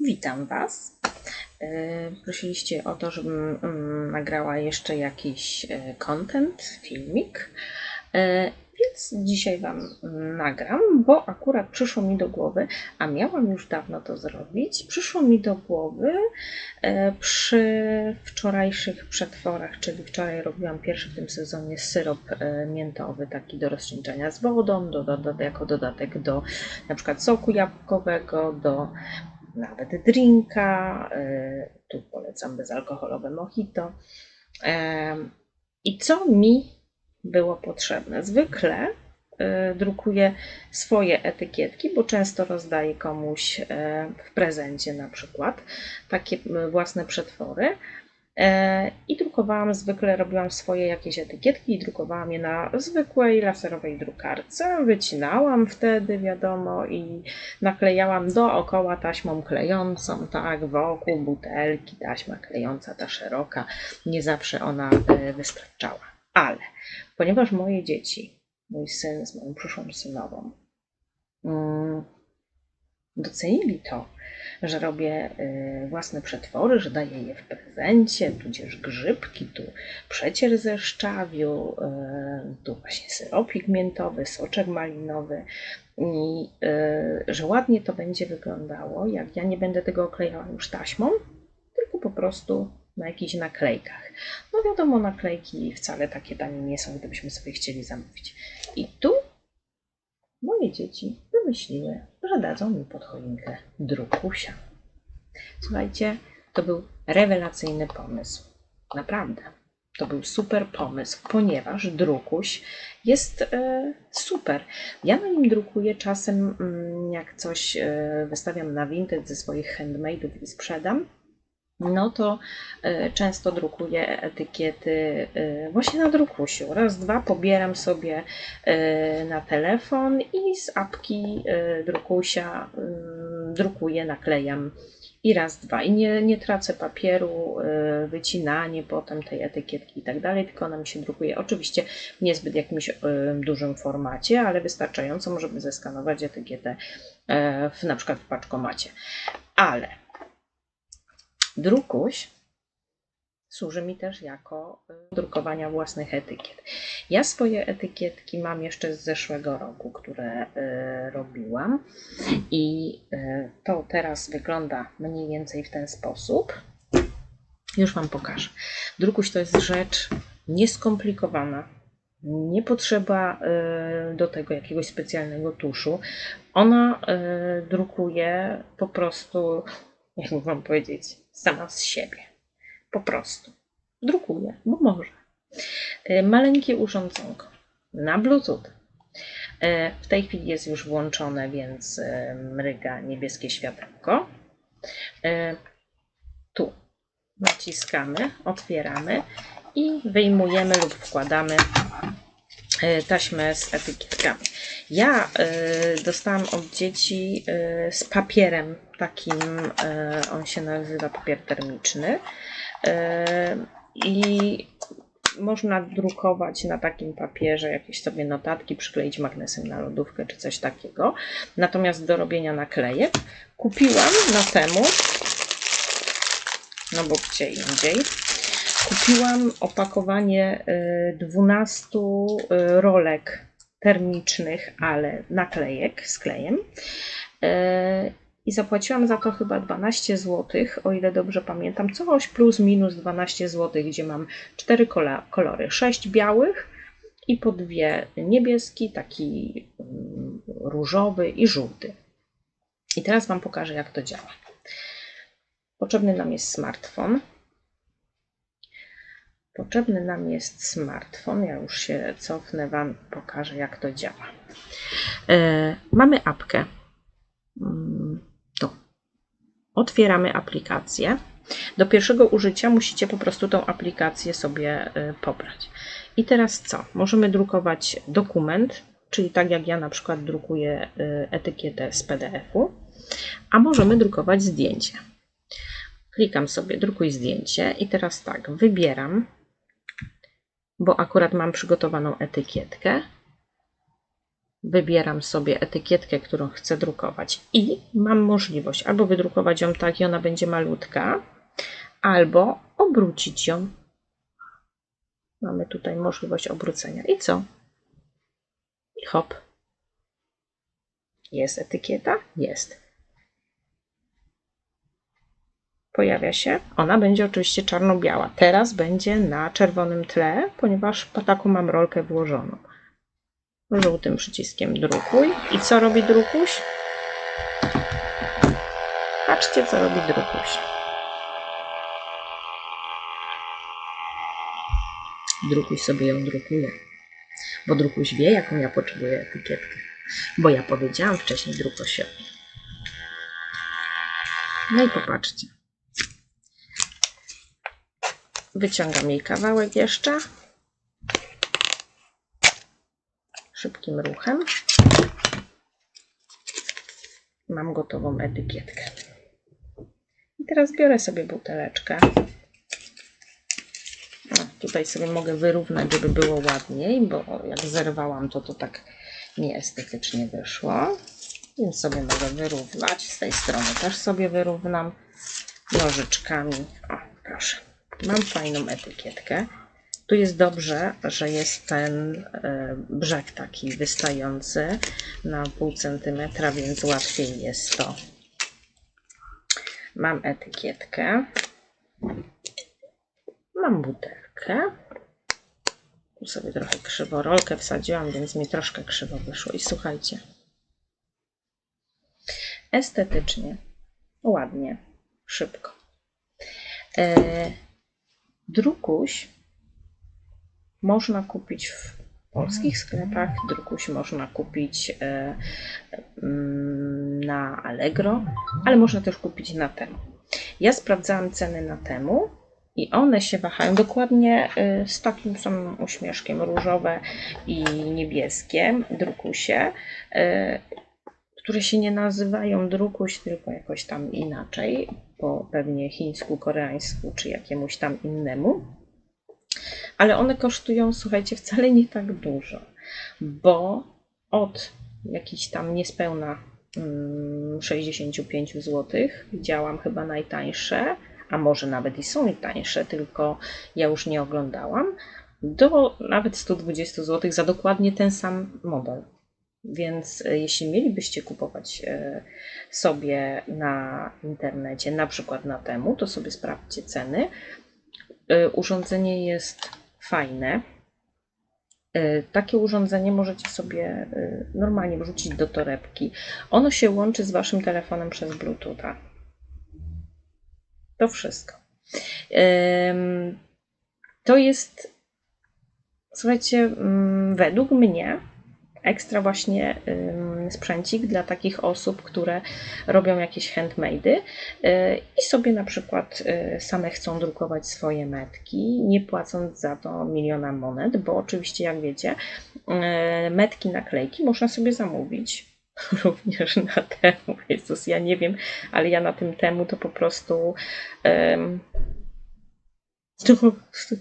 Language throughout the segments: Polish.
Witam Was. E, Prosiliście o to, żebym mm, nagrała jeszcze jakiś e, content, filmik. E, Więc dzisiaj Wam nagram, bo akurat przyszło mi do głowy, a miałam już dawno to zrobić, przyszło mi do głowy przy wczorajszych przetworach, czyli wczoraj robiłam pierwszy w tym sezonie syrop miętowy, taki do rozcieńczenia z wodą, do, do, do, jako dodatek do na przykład soku jabłkowego, do nawet drinka. y, Tu polecam bezalkoholowe mojito. Em, I co mi było potrzebne? Zwykle y, drukuję swoje etykietki, bo często rozdaję komuś e, w prezencie na przykład takie własne przetwory. E, I drukowałam, zwykle robiłam swoje jakieś etykietki i drukowałam je na zwykłej laserowej drukarce. Wycinałam wtedy, wiadomo, i naklejałam dookoła taśmą klejącą, tak, wokół butelki, taśma klejąca, ta szeroka. Nie zawsze ona e, wystarczała. Ale ponieważ moje dzieci, mój syn z moją przyszłą synową, mm, docenili to, że robię y, własne przetwory, że daję je w prezencie, tudzież grzybki, tu przecier ze szczawiu, y, tu właśnie syropik miętowy, soczek malinowy i y, że ładnie to będzie wyglądało, jak ja nie będę tego oklejała już taśmą, tylko po prostu na jakichś naklejkach. No wiadomo, naklejki wcale takie tanie nie są, gdybyśmy sobie chcieli zamówić. I tu moje dzieci wymyśliły, że dadzą mi pod choinkę drukusia. Słuchajcie, to był rewelacyjny pomysł. Naprawdę. To był super pomysł, ponieważ drukuś jest e, super. Ja na nim drukuję czasem, mm, jak coś e, wystawiam na Vinted ze swoich handmade'ów i sprzedam, no to e, często drukuję etykiety e, właśnie na drukusiu. Raz, dwa pobieram sobie e, na telefon i z apki drukusia mm, drukuję, naklejam i raz, dwa. I nie, nie tracę papieru, wycinanie potem tej etykietki i tak dalej, tylko ona mi się drukuje oczywiście w niezbyt jakimś dużym formacie, ale wystarczającą, żeby zeskanować etykietę w, na przykład w paczkomacie. Ale drukuś służy mi też jako y, drukowania własnych etykiet. Ja swoje etykietki mam jeszcze z zeszłego roku, które y, robiłam i y, to teraz wygląda mniej więcej w ten sposób. Już Wam pokażę. Drukuś to jest rzecz nieskomplikowana. Nie potrzeba do tego jakiegoś specjalnego tuszu. Ona drukuje po prostu, jak mam powiedzieć, sama z siebie. Po prostu. Drukuje, bo może. Y, Maleńkie urządzonko na Bluetooth. Y, W tej chwili jest już włączone, więc y, mryga niebieskie światełko. Tu naciskamy, otwieramy i wyjmujemy lub wkładamy taśmę z etykietkami. Ja y, dostałam od dzieci y, z papierem takim, y, on się nazywa papier termiczny. Y, I można drukować na takim papierze jakieś sobie notatki, przykleić magnesem na lodówkę czy coś takiego. Natomiast do robienia naklejek kupiłam na temu, no bo gdzie indziej, kupiłam opakowanie y, 12 y, rolek termicznych, ale naklejek z klejem. Y, I zapłaciłam za to chyba 12 zł, o ile dobrze pamiętam. Coś plus minus 12 zł, gdzie mam cztery kolory. 6 białych i po dwie niebieski, taki mm, różowy i żółty. I teraz Wam pokażę, jak to działa. Potrzebny nam jest smartfon. Potrzebny nam jest smartfon. Ja już się cofnę, Wam pokażę, jak to działa. E, mamy apkę. Mm, Tu. Otwieramy aplikację. Do pierwszego użycia musicie po prostu tą aplikację sobie e, pobrać. I teraz co? Możemy drukować dokument, czyli tak jak ja na przykład drukuję e, etykietę z PDF-u, a możemy drukować zdjęcie. Klikam sobie drukuj zdjęcie i teraz tak, wybieram, bo akurat mam przygotowaną etykietkę. wybieram sobie etykietkę, którą chcę drukować i mam możliwość albo wydrukować ją tak i ona będzie malutka, albo obrócić ją. Mamy tutaj możliwość obrócenia. I co? I hop. Jest etykieta? Jest. Pojawia się. Ona będzie oczywiście czarno-biała. Teraz będzie na czerwonym tle, ponieważ po taką mam rolkę włożoną. Żółtym przyciskiem drukuj. I co robi drukuś? Patrzcie, co robi drukuś. Drukuś sobie ją drukuje. Bo drukuś wie, jaką ja potrzebuję etykietkę. Bo ja powiedziałam wcześniej drukosiowi. No i popatrzcie. Wyciągam jej kawałek jeszcze. Szybkim ruchem. Mam gotową etykietkę. I teraz biorę sobie buteleczkę. O, tutaj sobie mogę wyrównać, żeby było ładniej, bo jak zerwałam to, to tak nieestetycznie wyszło. Więc sobie mogę wyrównać. Z tej strony też sobie wyrównam nożyczkami. O, proszę. Mam fajną etykietkę. Tu jest dobrze, że jest ten e, brzeg taki wystający na pół centymetra, więc łatwiej jest to. Mam etykietkę. Mam butelkę. Tu sobie trochę krzywo rolkę wsadziłam, więc mi troszkę krzywo wyszło. I słuchajcie. Estetycznie, ładnie, szybko. E, drukuś można kupić w polskich sklepach, drukuś można kupić e, mm, na Allegro, ale można też kupić na temu. Ja sprawdzałam ceny na temu i one się wahają dokładnie e, z takim samym uśmieszkiem różowe i niebieskie drukusie, e, które się nie nazywają drukuś, tylko jakoś tam inaczej, po pewnie chińsku, koreańsku czy jakiemuś tam innemu. Ale one kosztują, słuchajcie, wcale nie tak dużo, bo od jakichś tam niespełna 65 zł widziałam chyba najtańsze, a może nawet i są i tańsze, tylko ja już nie oglądałam, do nawet 120 zł za dokładnie ten sam model. Więc e, jeśli mielibyście kupować e, sobie na internecie, na przykład na temu, to sobie sprawdźcie ceny. E, urządzenie jest fajne. Takie urządzenie możecie sobie normalnie wrzucić do torebki. Ono się łączy z waszym telefonem przez Bluetootha. To wszystko. To jest, słuchajcie, mm, według mnie ekstra właśnie sprzęcik dla takich osób, które robią jakieś handmade'y y, i sobie na przykład y, same chcą drukować swoje metki, nie płacąc za to miliona monet, bo oczywiście jak wiecie, y, metki, naklejki można sobie zamówić również na temu. Jezus, ja nie wiem, ale ja na tym temu to po prostu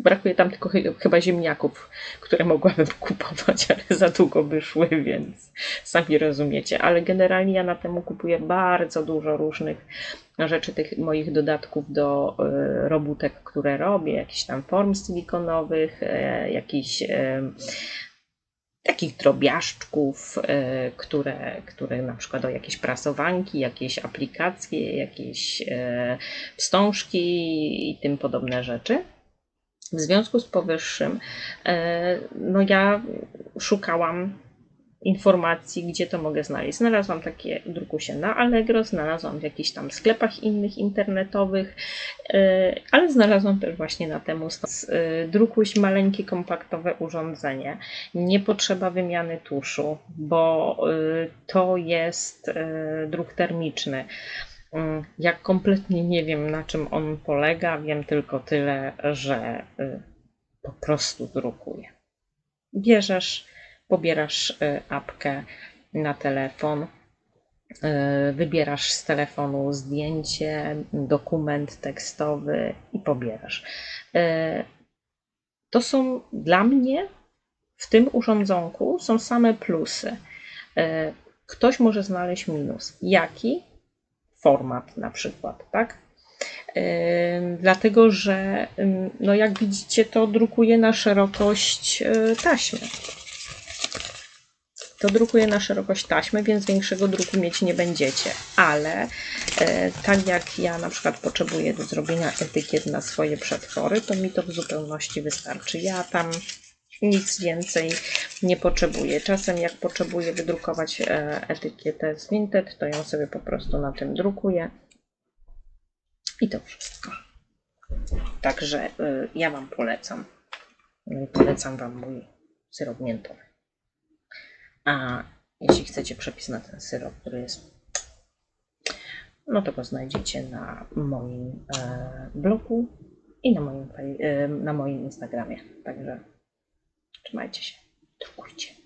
Brakuje tam tylko chyba ziemniaków, które mogłabym kupować, ale za długo by szły, więc sami rozumiecie. Ale generalnie ja na temu kupuję bardzo dużo różnych rzeczy, tych moich dodatków do y, robótek, które robię, jakichś tam form silikonowych, y, jakichś y, takich drobiażdżków, które, które na przykład o jakieś prasowanki, jakieś aplikacje, jakieś wstążki i tym podobne rzeczy. W związku z powyższym, no ja szukałam informacji, gdzie to mogę znaleźć. Znalazłam takie drukusie na Allegro, znalazłam w jakichś tam sklepach innych internetowych, e, ale znalazłam też właśnie na temu e, drukuś maleńkie, kompaktowe urządzenie. Nie potrzeba wymiany tuszu, bo e, to jest druk termiczny. Mm, jak kompletnie nie wiem, na czym on polega, wiem tylko tyle, że po prostu drukuje. Bierzesz pobierasz y, apkę na telefon, y, wybierasz z telefonu zdjęcie, dokument tekstowy i pobierasz. Y, to są dla mnie w tym urządzonku są same plusy, E, Ktoś może znaleźć minus. Jaki? Format na przykład, tak? Dlatego, że ym, no jak widzicie, to drukuje na szerokość taśmy. To drukuje na szerokość taśmy, więc większego druku mieć nie będziecie. Ale e, tak jak ja na przykład potrzebuję do zrobienia etykiet na swoje przetwory, to mi to w zupełności wystarczy. Ja tam nic więcej nie potrzebuję. Czasem jak potrzebuję wydrukować e, etykietę z Vinted, to ją sobie po prostu na tym drukuję. I to wszystko. Także y, ja Wam polecam. Y, Polecam Wam mój syrop miętowy. A jeśli chcecie przepis na ten syrop, który jest, no to go znajdziecie na moim e, blogu i na moim, e, na moim Instagramie. Także trzymajcie się, drukujcie.